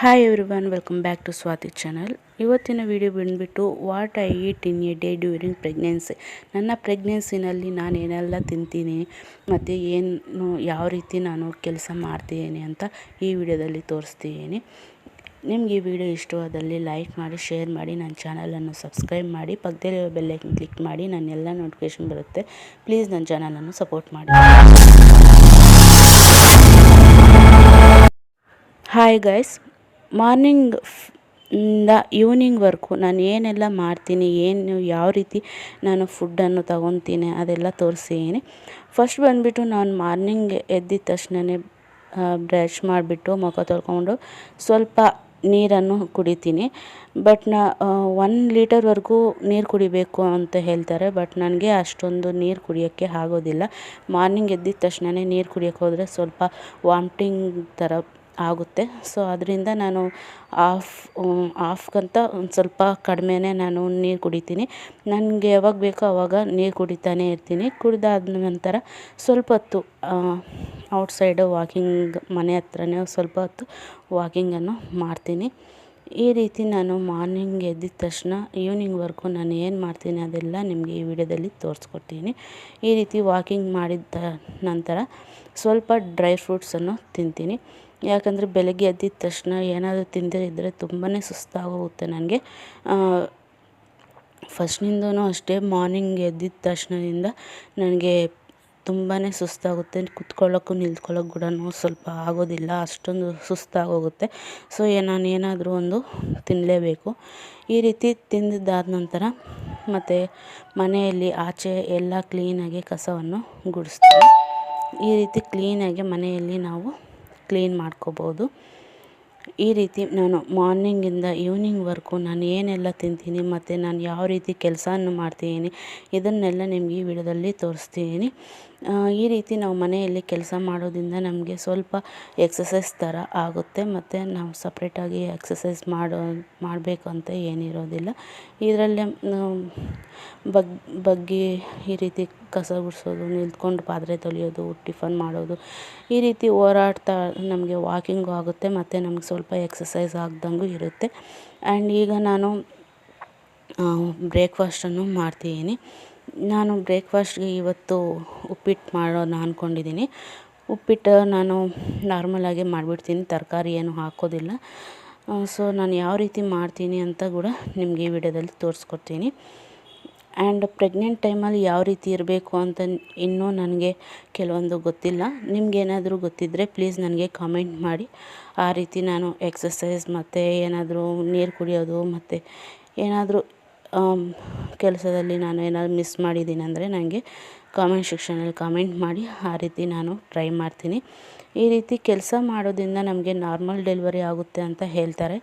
Hi every welcome back to Swathi channel ಇವತ್ತಿನ video ಬಂದುಬಿಟ್ಟು what I eat in a day during pregnancy ನನ್ನ ಪ್ರೆಗ್ನೆನ್ಸಿನಲ್ಲಿ ನಾನು ಏನೆಲ್ಲ ತಿಂತೀನಿ, ಮತ್ತು ಏನು, ಯಾವ ರೀತಿ ನಾನು ಕೆಲಸ ಮಾಡ್ತೀನಿ ಅಂತ ಈ ವಿಡಿಯೋದಲ್ಲಿ ತೋರಿಸ್ತಿದ್ದೀನಿ ನಿಮ್ಗೆ ಈ ವಿಡಿಯೋ ಇಷ್ಟವಾದಲ್ಲಿ ಲೈಕ್ ಮಾಡಿ ಶೇರ್ ಮಾಡಿ, ನನ್ನ ಚಾನಲನ್ನು ಸಬ್ಸ್ಕ್ರೈಬ್ ಮಾಡಿ, ಪಕ್ಕದಲ್ಲಿರೋ ಬೆಲ್ಲೈಕನ್ ಕ್ಲಿಕ್ ಮಾಡಿ, ನನ್ನೆಲ್ಲ ನೋಟಿಫಿಕೇಷನ್ ಬರುತ್ತೆ. ಪ್ಲೀಸ್ ನನ್ನ ಚಾನಲನ್ನು ಸಪೋರ್ಟ್ ಮಾಡಿ. ಹಾಯ್ ಗೈಸ್ ಮಾರ್ನಿಂಗ್ ಇಂದ ಈವ್ನಿಂಗ್ವರೆಗೂ ನಾನು ಏನೆಲ್ಲ ಮಾಡ್ತೀನಿ, ಏನು ಯಾವ ರೀತಿ ನಾನು ಫುಡ್ಡನ್ನು ತಗೊತೀನಿ ಅದೆಲ್ಲ ತೋರಿಸಿದ್ದೀನಿ ಫಸ್ಟ್ ಬಂದುಬಿಟ್ಟು ನಾನು ಮಾರ್ನಿಂಗ್ ಎದ್ದಿದ ತಕ್ಷಣನೇ ಬ್ರಷ್ ಮಾಡಿಬಿಟ್ಟು ಮುಖ ತೊಳ್ಕೊಂಡು ಸ್ವಲ್ಪ ನೀರನ್ನು ಕುಡಿತೀನಿ. ಬಟ್ ನಾ ಒನ್ ಲೀಟರ್ವರೆಗೂ ನೀರು ಕುಡಿಬೇಕು ಅಂತ ಹೇಳ್ತಾರೆ ಬಟ್ ನನಗೆ ಅಷ್ಟೊಂದು ನೀರು ಕುಡಿಯೋಕ್ಕೆ ಆಗೋದಿಲ್ಲ. ಮಾರ್ನಿಂಗ್ ಎದ್ದಿದ ತಕ್ಷಣವೇ ನೀರು ಕುಡಿಯೋಕ್ಕೆ ಹೋದರೆ ಸ್ವಲ್ಪ ವಾಮಿಟಿಂಗ್ ಥರ ಆಗುತ್ತೆ. ಸೊ ಅದರಿಂದ ನಾನು ಆಫ್ ಆಫ್ಗಂತ ಒಂದು ಸ್ವಲ್ಪ ಕಡಿಮೆನೇ ನಾನು ನೀರು ಕುಡಿತೀನಿ. ನನಗೆ ಯಾವಾಗ ಬೇಕೋ ಆವಾಗ ನೀರು ಕುಡಿತಾನೇ ಇರ್ತೀನಿ. ಕುಡಿದಾದ ನಂತರ ಸ್ವಲ್ಪ ಹೊತ್ತು ಔಟ್ಸೈಡು ವಾಕಿಂಗ್ ಮನೆ ಹತ್ರನೇ ಸ್ವಲ್ಪ ಹೊತ್ತು ವಾಕಿಂಗನ್ನು ಮಾಡ್ತೀನಿ. ಈ ರೀತಿ ನಾನು ಮಾರ್ನಿಂಗ್ ಎದ್ದಿದ ತಕ್ಷಣ ಈವ್ನಿಂಗ್ವರೆಗೂ ನಾನು ಏನು ಮಾಡ್ತೀನಿ ಅದೆಲ್ಲ ನಿಮಗೆ ಈ ವಿಡಿಯೋದಲ್ಲಿ ತೋರಿಸ್ಕೊಡ್ತೀನಿ. ಈ ರೀತಿ ವಾಕಿಂಗ್ ಮಾಡಿದ ನಂತರ ಸ್ವಲ್ಪ ಡ್ರೈ ಫ್ರೂಟ್ಸನ್ನು ತಿಂತೀನಿ. ಯಾಕಂದರೆ ಬೆಳಗ್ಗೆ ಎದ್ದಿದ ತಕ್ಷಣ ಏನಾದರೂ ತಿಂದೇ ಇದ್ದರೆ ತುಂಬಾ ಸುಸ್ತಾಗೋಗುತ್ತೆ ನನಗೆ. ಫಸ್ಟ್ನಿಂದನೂ ಅಷ್ಟೇ ಮಾರ್ನಿಂಗ್ ಎದ್ದಿದ ತಕ್ಷಣದಿಂದ ನನಗೆ ತುಂಬಾ ಸುಸ್ತಾಗುತ್ತೆ. ಕುತ್ಕೊಳ್ಳೋಕ್ಕೂ ನಿಂತ್ಕೊಳ್ಳೋಕೆ ಕೂಡ ಸ್ವಲ್ಪ ಆಗೋದಿಲ್ಲ, ಅಷ್ಟೊಂದು ಸುಸ್ತಾಗೋಗುತ್ತೆ. ಸೊ ನಾನು ಏನಾದರೂ ಒಂದು ತಿನ್ನಲೇಬೇಕು ಈ ರೀತಿ ತಿಂದಿದ್ದಾದ ನಂತರ ಮತ್ತು ಮನೆಯಲ್ಲಿ ಆಚೆ ಎಲ್ಲ ಕ್ಲೀನಾಗಿ ಕಸವನ್ನು ಗುಡಿಸ್ತೀವಿ. ಈ ರೀತಿ ಕ್ಲೀನಾಗಿ ಮನೆಯಲ್ಲಿ ನಾವು ಕ್ಲೀನ್ ಮಾಡ್ಕೋಬೋದು. ಈ ರೀತಿ ನಾನು ಮಾರ್ನಿಂಗಿಂದ ಈವ್ನಿಂಗ್ವರೆಗೂ ನಾನು ಏನೆಲ್ಲ ತಿಂತೀನಿ, ಮತ್ತು ನಾನು ಯಾವ ರೀತಿ ಕೆಲಸವನ್ನು ಮಾಡ್ತೀನಿ, ಇದನ್ನೆಲ್ಲ ನಿಮಗೆ ಈ ವಿಡಿಯೋದಲ್ಲಿ ತೋರಿಸ್ತಿದ್ದೀನಿ ಈ ರೀತಿ ನಾವು ಮನೆಯಲ್ಲಿ ಕೆಲಸ ಮಾಡೋದ್ರಿಂದ ನಮಗೆ ಸ್ವಲ್ಪ ಎಕ್ಸಸೈಸ್ ಥರ ಆಗುತ್ತೆ ಮತ್ತು ನಾವು ಸಪ್ರೇಟಾಗಿ ಎಕ್ಸಸೈಸ್ ಮಾಡೋ, ಮಾಡಬೇಕು ಅಂತ ಏನಿರೋದಿಲ್ಲ. ಇದರಲ್ಲೇ ಬಗ್, ಬಗ್ಗಿ ಈ ರೀತಿ ಕಸ ಗುಡಿಸೋದು, ನಿಂತ್ಕೊಂಡು ಪಾತ್ರೆ ತೊಳೆಯೋದು, ಟಿಫನ್ ಮಾಡೋದು, ಈ ರೀತಿ ಓಡಾಡ್ತಾ ನಮಗೆ ವಾಕಿಂಗು ಆಗುತ್ತೆ ಮತ್ತು ನಮಗೆ ಸ್ವಲ್ಪ ಎಕ್ಸಸೈಸ್ ಆಗ್ದಂಗೂ ಇರುತ್ತೆ. ಆ್ಯಂಡ್ ಈಗ ನಾನು ಬ್ರೇಕ್ಫಾಸ್ಟನ್ನು ಮಾಡ್ತಿದ್ದೀನಿ. ನಾನು ಬ್ರೇಕ್ಫಾಸ್ಟ್ಗೆ ಇವತ್ತು ಉಪ್ಪಿಟ್ಟು ಮಾಡೋಣ ಅಂದ್ಕೊಂಡಿದ್ದೀನಿ ಉಪ್ಪಿಟ್ಟು ನಾನು ನಾರ್ಮಲಾಗಿ ಮಾಡಿಬಿಡ್ತೀನಿ, ತರಕಾರಿ ಏನು ಹಾಕೋದಿಲ್ಲ. ಸೊ ನಾನು ಯಾವ ರೀತಿ ಮಾಡ್ತೀನಿ ಅಂತ ಕೂಡ ನಿಮಗೆ ಈ ವಿಡಿಯೋದಲ್ಲಿ ತೋರಿಸ್ಕೊಡ್ತೀನಿ. ಆ್ಯಂಡ್ ಪ್ರೆಗ್ನೆಂಟ್ ಟೈಮಲ್ಲಿ ಯಾವ ರೀತಿ ಇರಬೇಕು ಅಂತ ಇನ್ನೂ ನನಗೆ ಕೆಲವೊಂದು ಗೊತ್ತಿಲ್ಲ. ನಿಮಗೇನಾದರೂ ಗೊತ್ತಿದ್ದರೆ ಪ್ಲೀಸ್ ನನಗೆ ಕಾಮೆಂಟ್ ಮಾಡಿ. ಆ ರೀತಿ ನಾನು ಎಕ್ಸಸೈಸ್ ಮತ್ತು ಏನಾದರೂ ನೀರು ಕುಡಿಯೋದು ಮತ್ತು ಏನಾದರೂ ಕೆಲಸದಲ್ಲಿ ನಾನು ಏನಾದರೂ ಮಿಸ್ ಮಾಡಿದ್ದೀನಿ ಅಂದರೆ ನನಗೆ ಕಾಮೆಂಟ್ ಸೆಕ್ಷನಲ್ಲಿ ಕಾಮೆಂಟ್ ಮಾಡಿ, ಆ ರೀತಿ ನಾನು ಟ್ರೈ ಮಾಡ್ತೀನಿ. ಈ ರೀತಿ ಕೆಲಸ ಮಾಡೋದ್ರಿಂದ ನಮಗೆ ನಾರ್ಮಲ್ ಡೆಲಿವರಿ ಆಗುತ್ತೆ ಅಂತ ಹೇಳ್ತಾರೆ.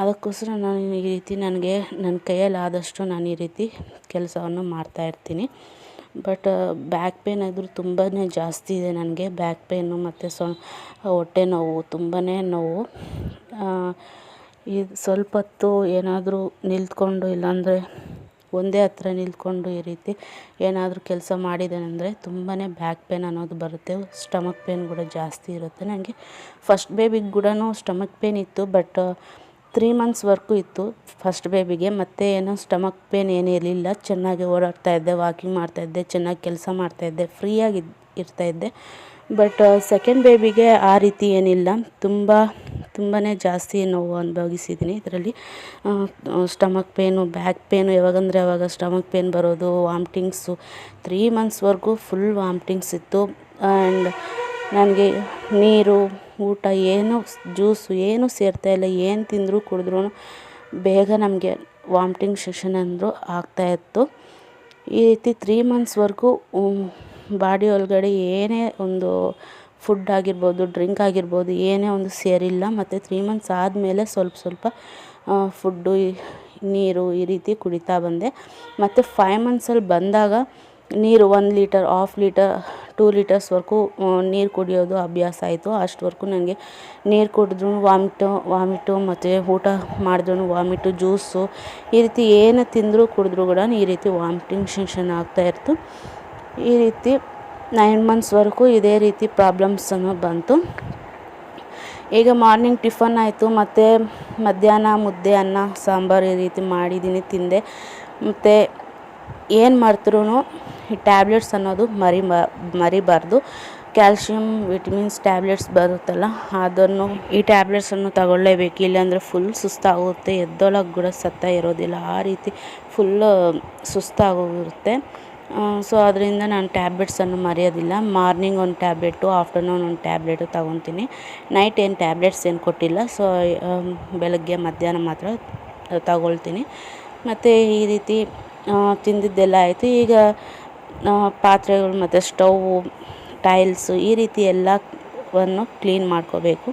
ಅದಕ್ಕೋಸ್ಕರ ನಾನು ಈ ರೀತಿ ನನಗೆ, ನನ್ನ ಕೈಯಲ್ಲಿ ಆದಷ್ಟು ನಾನು ಈ ರೀತಿ ಕೆಲಸವನ್ನು ಮಾಡ್ತಾಯಿರ್ತೀನಿ ಬಟ್ ಬ್ಯಾಕ್ ಪೇನ್ ಆದರೂ ತುಂಬಾ ಜಾಸ್ತಿ ಇದೆ ನನಗೆ. ಬ್ಯಾಕ್ ಪೇನು ಮತ್ತು ಸೊ ಹೊಟ್ಟೆ ನೋವು ತುಂಬಾ ನೋವು. ಇದು ಸ್ವಲ್ಪ ಹೊತ್ತು ಏನಾದರೂ ನಿಂತ್ಕೊಂಡು ಇಲ್ಲಾಂದರೆ ಒಂದೇ ಹತ್ರ ನಿಂತ್ಕೊಂಡು ಈ ರೀತಿ ಏನಾದರೂ ಕೆಲಸ ಮಾಡಿದ್ದೇನೆಂದರೆ ತುಂಬಾ ಬ್ಯಾಕ್ ಪೇನ್ ಅನ್ನೋದು ಬರುತ್ತೆ ಸ್ಟಮಕ್ ಪೇನ್ ಕೂಡ ಜಾಸ್ತಿ ಇರುತ್ತೆ. ನನಗೆ ಫಸ್ಟ್ ಬೇಬಿಗೆ ಕೂಡ ಸ್ಟಮಕ್ ಪೇನ್ ಇತ್ತು ಬಟ್ ತ್ರೀ ಮಂತ್ಸ್ವರೆಗೂ ಇತ್ತು ಫಸ್ಟ್ ಬೇಬಿಗೆ ಮತ್ತೆ ಏನೋ ಸ್ಟಮಕ್ ಪೇನ್ ಏನೂ ಇರಲಿಲ್ಲ. ಚೆನ್ನಾಗಿ ಓಡಾಡ್ತಾಯಿದ್ದೆ ವಾಕಿಂಗ್ ಮಾಡ್ತಾಯಿದ್ದೆ ಚೆನ್ನಾಗಿ ಕೆಲಸ ಮಾಡ್ತಾಯಿದ್ದೆ ಫ್ರೀಯಾಗಿ ಇರ್ತಾಯಿದ್ದೆ ಬಟ್ ಸೆಕೆಂಡ್ ಬೇಬಿಗೆ ಆ ರೀತಿ ಏನಿಲ್ಲ. ತುಂಬ ತುಂಬಾ ಜಾಸ್ತಿ ನೋವು ಅನುಭವಿಸಿದ್ದೀನಿ ಇದರಲ್ಲಿ. ಸ್ಟಮಕ್ ಪೇನು ಬ್ಯಾಕ್ ಪೇನು ಯಾವಾಗಂದರೆ ಯಾವಾಗ ಸ್ಟಮಕ್ ಪೇನ್ ಬರೋದು ವಾಮ್ಟಿಂಗ್ಸು ತ್ರೀ ಮಂತ್ಸ್ವರೆಗೂ ಫುಲ್ ವಾಮಿಟಿಂಗ್ಸ್ ಇತ್ತು. ಆ್ಯಂಡ್ ನನಗೆ ನೀರು, ಊಟ ಏನು ಜ್ಯೂಸು ಏನೂ ಸೇರ್ತಾಯಿಲ್ಲ ಏನು ತಿಂದರೂ ಕುಡಿದ್ರೂ ಬೇಗ ನಮಗೆ ವಾಮಿಟಿಂಗ್ ಸೆಷನ್ ಅಂದರೂ ಆಗ್ತಾಯಿತ್ತು ಈ ರೀತಿ ತ್ರೀ ಮಂತ್ಸ್ವರೆಗೂ ಬಾಡಿ ಒಳಗಡೆ ಏನೇ ಒಂದು ಫುಡ್ ಆಗಿರ್ಬೋದು ಡ್ರಿಂಕ್ ಆಗಿರ್ಬೋದು, ಏನೇ ಒಂದು ಸೇರಿಲ್ಲ. ಮತ್ತು ತ್ರೀ ಮಂತ್ಸ್ ಆದಮೇಲೆ ಸ್ವಲ್ಪ ಸ್ವಲ್ಪ ಫುಡ್ಡು ನೀರು ಈ ರೀತಿ ಕುಡಿತಾ ಬಂದೆ. ಮತ್ತು ಫೈವ್ ಮಂತ್ಸಲ್ಲಿ ಬಂದಾಗ ನೀರು ಒಂದು ಲೀಟರ್ ಹಾಫ್ ಲೀಟರ್ ಟೂ ಲೀಟರ್ಸ್ವರೆಗೂ ನೀರು ಕುಡಿಯೋದು ಅಭ್ಯಾಸ ಆಯಿತು. ಅಷ್ಟುವರೆಗೂ ನನಗೆ ನೀರು ಕುಡಿದ್ರೂ ವಾಮಿಟು ವಾಮಿಟು ಮತ್ತು ಊಟ ಮಾಡಿದ್ರು ವಾಮಿಟು, ಜ್ಯೂಸು ಈ ರೀತಿ ಏನು ತಿಂದರೂ ಕುಡಿದ್ರೂ ಕೂಡ ಈ ರೀತಿ ವಾಮಿಟಿಂಗ್ ಸೆನ್ಷನ್ ಆಗ್ತಾಯಿತ್ತು ಈ ರೀತಿ ನೈನ್ ಮಂತ್ಸ್ವರೆಗೂ ಇದೇ ರೀತಿ ಪ್ರಾಬ್ಲಮ್ಸ್ ಅನ್ನೋದು ಬಂತು. ಈಗ ಮಾರ್ನಿಂಗ್ ಟಿಫನ್ ಆಯಿತು, ಮತ್ತು ಮಧ್ಯಾಹ್ನ ಮುದ್ದೆ, ಅನ್ನ, ಸಾಂಬಾರು ಈ ರೀತಿ ಮಾಡಿದ್ದೀನಿ ತಿಂದೆ. ಮತ್ತು ಏನು ಮಾಡ್ತ್ರೂ ಈ ಟ್ಯಾಬ್ಲೆಟ್ಸ್ ಅನ್ನೋದು ಮರಿ ಮರಿಬಾರ್ದು. ಕ್ಯಾಲ್ಶಿಯಂ ವಿಟಮಿನ್ಸ್ ಟ್ಯಾಬ್ಲೆಟ್ಸ್ ಬರುತ್ತಲ್ಲ, ಅದನ್ನು ಈ ಟ್ಯಾಬ್ಲೆಟ್ಸನ್ನು ತಗೊಳ್ಳೇಬೇಕು. ಇಲ್ಲಾಂದರೆ ಫುಲ್ ಸುಸ್ತಾಗುತ್ತೆ, ಎದ್ದೊಳಗೆ ಕೂಡ ಸತ್ತ ಇರೋದಿಲ್ಲ. ಆ ರೀತಿ ಫುಲ್ಲು ಸುಸ್ತಾಗೋಗಿರುತ್ತೆ ಸೊ ಅದರಿಂದ ನಾನು ಟ್ಯಾಬ್ಲೆಟ್ಸನ್ನು ಮರೆಯೋದಿಲ್ಲ. ಮಾರ್ನಿಂಗ್ ಒಂದು ಟ್ಯಾಬ್ಲೆಟು ಆಫ್ಟರ್ನೂನ್ ಒಂದು ಟ್ಯಾಬ್ಲೆಟು ತೊಗೊತೀನಿ. ನೈಟ್ ಏನು ಟ್ಯಾಬ್ಲೆಟ್ಸ್ ಏನು ಕೊಟ್ಟಿಲ್ಲ. ಸೊ ಬೆಳಗ್ಗೆ, ಮಧ್ಯಾಹ್ನ ಮಾತ್ರ ತಗೊಳ್ತೀನಿ. ಮತ್ತು ಈ ರೀತಿ ತಿಂದಿದ್ದೆಲ್ಲ ಆಯಿತು. ಈಗ ಪಾತ್ರೆಗಳು ಮತ್ತು ಸ್ಟೌವು ಟೈಲ್ಸು ಈ ರೀತಿ ಎಲ್ಲವನ್ನು ಕ್ಲೀನ್ ಮಾಡ್ಕೋಬೇಕು.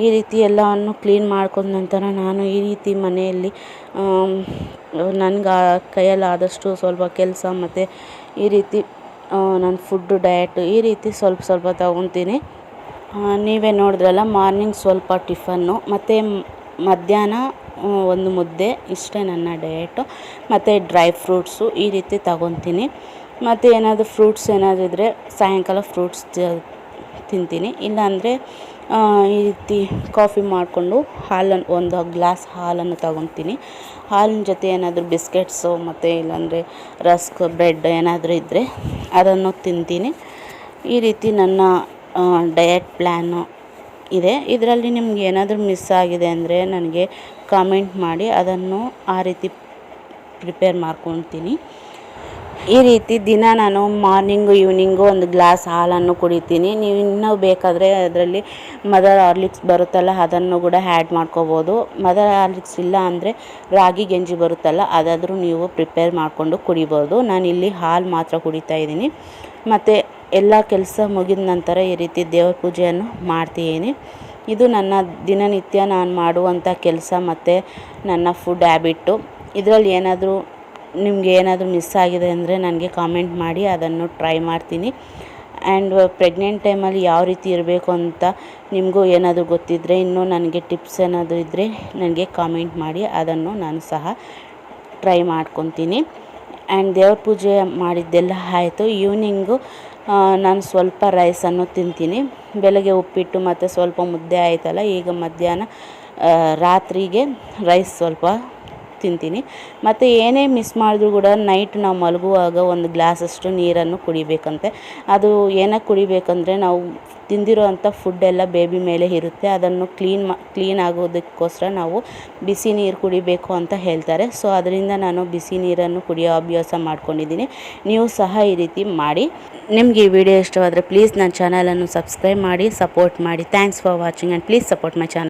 ಈ ರೀತಿ ಎಲ್ಲವನ್ನು ಕ್ಲೀನ್ ಮಾಡ್ಕೊಂಡ ನಂತರ ನಾನು ಈ ರೀತಿ ಮನೆಯಲ್ಲಿ ನನ್ಗೆ ಕೈಯಲ್ಲಾದಷ್ಟು ಸ್ವಲ್ಪ ಕೆಲಸ ಮತ್ತು ಈ ರೀತಿ ನನ್ನ ಫುಡ್ಡು ಡಯಟು ಈ ರೀತಿ ಸ್ವಲ್ಪ ಸ್ವಲ್ಪ ತಗೊತೀನಿ. ನೀವೇ ನೋಡಿದ್ರಲ್ಲ ಮಾರ್ನಿಂಗ್ ಸ್ವಲ್ಪ ಟಿಫನ್ನು ಮತ್ತು ಮಧ್ಯಾಹ್ನ ಒಂದು ಮುದ್ದೆ, ಇಷ್ಟೇ ನನ್ನ ಡಯಟು ಮತ್ತು ಡ್ರೈ ಫ್ರೂಟ್ಸು ಈ ರೀತಿ ತಗೊತೀನಿ. ಮತ್ತು ಏನಾದರೂ ಫ್ರೂಟ್ಸ್ ಏನಾದರೂ ಇದ್ದರೆ ಸಾಯಂಕಾಲ ಫ್ರೂಟ್ಸ್ ತಿಂತೀನಿ. ಇಲ್ಲಾಂದರೆ ಈ ರೀತಿ ಕಾಫಿ ಮಾಡಿಕೊಂಡು ಹಾಲನ್ನು ಒಂದು ಗ್ಲಾಸ್ ಹಾಲನ್ನು ತಗೊತೀನಿ. ಹಾಲಿನ ಜೊತೆ ಏನಾದರೂ ಬಿಸ್ಕೆಟ್ಸು ಮತ್ತು ಇಲ್ಲಾಂದರೆ ರಸ್ಕ್ ಬ್ರೆಡ್ ಏನಾದರೂ ಇದ್ದರೆ ಅದನ್ನು ತಿಂತೀನಿ. ಈ ರೀತಿ ನನ್ನ ಡಯಟ್ ಪ್ಲ್ಯಾನು ಇದೆ. ಇದರಲ್ಲಿ ನಿಮ್ಗೆ ಏನಾದರೂ ಮಿಸ್ ಆಗಿದೆ ಅಂದರೆ ನನಗೆ ಕಾಮೆಂಟ್ ಮಾಡಿ. ಅದನ್ನು ಆ ರೀತಿ ಪ್ರಿಪೇರ್ ಮಾಡ್ಕೊತೀನಿ ಈ ರೀತಿ ದಿನ ನಾನು ಮಾರ್ನಿಂಗು, ಈವ್ನಿಂಗು ಒಂದು ಗ್ಲಾಸ್ ಹಾಲನ್ನು ಕುಡಿತೀನಿ. ನೀವು ಇನ್ನೂ ಬೇಕಾದರೆ ಅದರಲ್ಲಿ ಮದರ್ ಹಾರ್ಲಿಕ್ಸ್ ಬರುತ್ತಲ್ಲ, ಅದನ್ನು ಕೂಡ ಆ್ಯಡ್ ಮಾಡ್ಕೋಬೋದು. ಮದರ್ ಹಾರ್ಲಿಕ್ಸ್ ಇಲ್ಲ ಅಂದರೆ ರಾಗಿ, ಗಂಜಿ ಬರುತ್ತಲ್ಲ, ಅದಾದರೂ ನೀವು ಪ್ರಿಪೇರ್ ಮಾಡಿಕೊಂಡು ಕುಡಿಬೋದು. ನಾನಿಲ್ಲಿ ಹಾಲು ಮಾತ್ರ ಕುಡಿತಾ ಇದ್ದೀನಿ. ಮತ್ತು ಎಲ್ಲ ಕೆಲಸ ಮುಗಿದ ನಂತರ ಈ ರೀತಿ ದೇವ್ರ ಪೂಜೆಯನ್ನು ಮಾಡ್ತೀನಿ. ಇದು ನನ್ನ ದಿನನಿತ್ಯ ನಾನು ಮಾಡುವಂಥ ಕೆಲಸ ಮತ್ತು ನನ್ನ ಫುಡ್ ಹ್ಯಾಬಿಟ್ಟು ಇದರಲ್ಲಿ ಏನಾದರೂ ನಿಮ್ಗೆ ಏನಾದರೂ ಮಿಸ್ ಆಗಿದೆ ಅಂದರೆ ನನಗೆ ಕಾಮೆಂಟ್ ಮಾಡಿ, ಅದನ್ನು ಟ್ರೈ ಮಾಡ್ತೀನಿ. ಆ್ಯಂಡ್ ಪ್ರೆಗ್ನೆಂಟ್ ಟೈಮಲ್ಲಿ ಯಾವ ರೀತಿ ಇರಬೇಕು ಅಂತ ನಿಮಗೂ ಏನಾದರೂ ಗೊತ್ತಿದ್ದರೆ ಇನ್ನೂ ನನಗೆ ಟಿಪ್ಸ್ ಏನಾದರೂ ಇದ್ದರೆ ನನಗೆ ಕಾಮೆಂಟ್ ಮಾಡಿ, ಅದನ್ನು ನಾನು ಸಹ ಟ್ರೈ ಮಾಡ್ಕೊತೀನಿ. ಆ್ಯಂಡ್ ದೇವ್ರ ಪೂಜೆ ಮಾಡಿದ್ದೆಲ್ಲ ಆಯಿತು. ಈವ್ನಿಂಗು ನಾನು ಸ್ವಲ್ಪ ರೈಸನ್ನು ತಿಂತೀನಿ. ಬೆಳಗ್ಗೆ ಉಪ್ಪಿಟ್ಟು ಮತ್ತು ಸ್ವಲ್ಪ ಮುದ್ದೆ ಆಯಿತಲ್ಲ, ಈಗ ಮಧ್ಯಾಹ್ನ ರಾತ್ರಿಗೆ ರೈಸ್ ಸ್ವಲ್ಪ ತಿಂತೀನಿ. ಮತ್ತು ಏನೇ ಮಿಸ್ ಮಾಡಿದ್ರು ಕೂಡ ನೈಟ್ ನಾವು ಮಲಗುವಾಗ ಒಂದು ಗ್ಲಾಸಷ್ಟು ನೀರನ್ನು ಕುಡಿಬೇಕಂತೆ. ಅದು ಏನಕ್ಕೆ ಕುಡಿಬೇಕಂದ್ರೆ ನಾವು ತಿಂದಿರೋ ಅಂಥ ಫುಡ್ಡೆಲ್ಲ ಬೇಬಿ ಮೇಲೆ ಇರುತ್ತೆ. ಅದನ್ನು ಕ್ಲೀನ್ ಮಾ ಕ್ಲೀನ್ ಆಗೋದಕ್ಕೋಸ್ಕರ ನಾವು ಬಿಸಿ ನೀರು ಕುಡಿಬೇಕು ಅಂತ ಹೇಳ್ತಾರೆ. ಸೊ ಅದರಿಂದ ನಾನು ಬಿಸಿ ನೀರನ್ನು ಕುಡಿಯೋ ಅಭ್ಯಾಸ ಮಾಡ್ಕೊಂಡಿದ್ದೀನಿ. ನೀವು ಸಹ ಈ ರೀತಿ ಮಾಡಿ. ನಿಮಗೆ ಈ ವಿಡಿಯೋ ಇಷ್ಟವಾದರೆ ಪ್ಲೀಸ್ ನನ್ನ ಚಾನಲನ್ನು ಸಬ್ಸ್ಕ್ರೈಬ್ ಮಾಡಿ ಸಪೋರ್ಟ್ ಮಾಡಿ. Thanks for watching and please support my channel